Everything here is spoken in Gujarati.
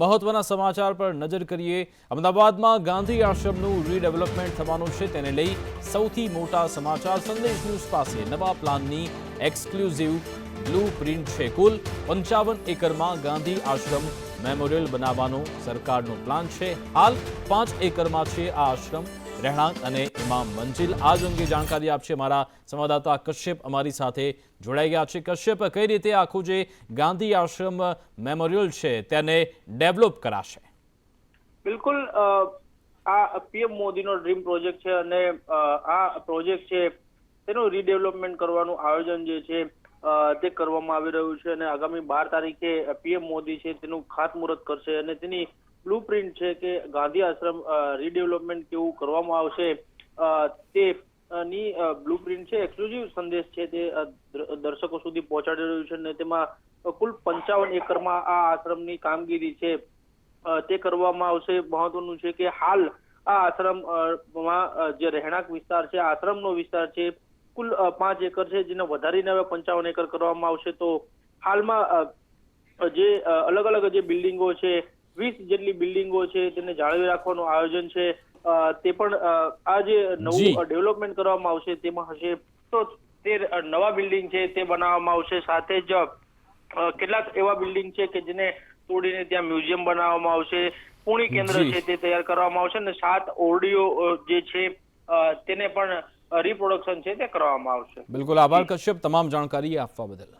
મહત્વના સમાચાર પર નજર કરીએ. અમદાવાદમાં ગાંધી આશ્રમનું રીડેવલપમેન્ટ થવાનું છે. તેને લઈ સૌથી મોટા સમાચાર સંદેશ ન્યૂઝ પાસે નવા પ્લાનની એક્સક્લુઝિવ બ્લુ પ્રિન્ટ છે કુલ. પંચાવન એકરમાં ગાંધી આશ્રમ મેમોરિયલ બનાવવાનો સરકારનો પ્લાન છે. હાલ પાંચ એકરમાં છે આ આશ્રમ રહેણાંક અને એમાં મંજિલ આ જ અંગે જાણકારી આપશે. મારા સંવાદદાતા કશ્યપ અમારી સાથે જોડાઈ ગયા છે. કશ્યપ, કઈ રીતે આખું જે ગાંધી આશ્રમ મેમોરિયલ છે તેને ડેવલપ કરાશે? બિલકુલ આ પીએમ મોદીનો ડ્રીમ પ્રોજેક્ટ છે અને આ પ્રોજેક્ટ છે તેનું રીડેવલપમેન્ટ કરવાનું આયોજન જે છે તે કરવામાં આવી રહ્યું છે અને આગામી બાર તારીખે પીએમ મોદી છે તેનું ખાતમુહૂર્ત કરશે અને તેની બ્લુ પ્રિન્ટ છે કે ગાંધી આશ્રમ રીડેવલપમેન્ટ કેવું કરવામાં આવશે? તે ની બ્લુ પ્રિન્ટ છે એક્સક્લુઝિવ સંદેશ છે તે દર્શકો સુધી પહોંચાડી રહ્યું છે અને તેમાં કુલ પંચાવન એકરમાં આ આશ્રમની કામગીરી છે. તે કરવામાં આવશે. મહત્વનું છે કે હાલ આ આશ્રમમાં જે રહેણાંક વિસ્તાર છે, આશ્રમનો વિસ્તાર છે, કુલ પાંચ એકર છે, જેને વધારીને હવે પંચાવન એકર કરવામાં આવશે. તો હાલમાં જે અલગ અલગ જે બિલ્ડિંગો છે વીસ જેટલી બિલ્ડિંગો છે તેને જાળવી રાખવાનું આયોજન છે. તે પણ આ જે નવું ડેવલપમેન્ટ કરવામાં આવશે તેમાં હશે તો તે નવા બિલ્ડિંગ છે તે બનાવવામાં આવશે. સાથે જ કેટલાક એવા બિલ્ડિંગ છે કે જેને તોડીને ત્યાં મ્યુઝિયમ બનાવવામાં આવશે પુણી કેન્દ્ર છે તે તૈયાર કરવામાં આવશે અને સાત ઓરડીઓ જે છે તેને પણ રિપ્રોડક્શન છે તે કરવામાં આવશે. બિલકુલ આભાર કશ્યપ. તમામ જાણકારી આપવા બદલ.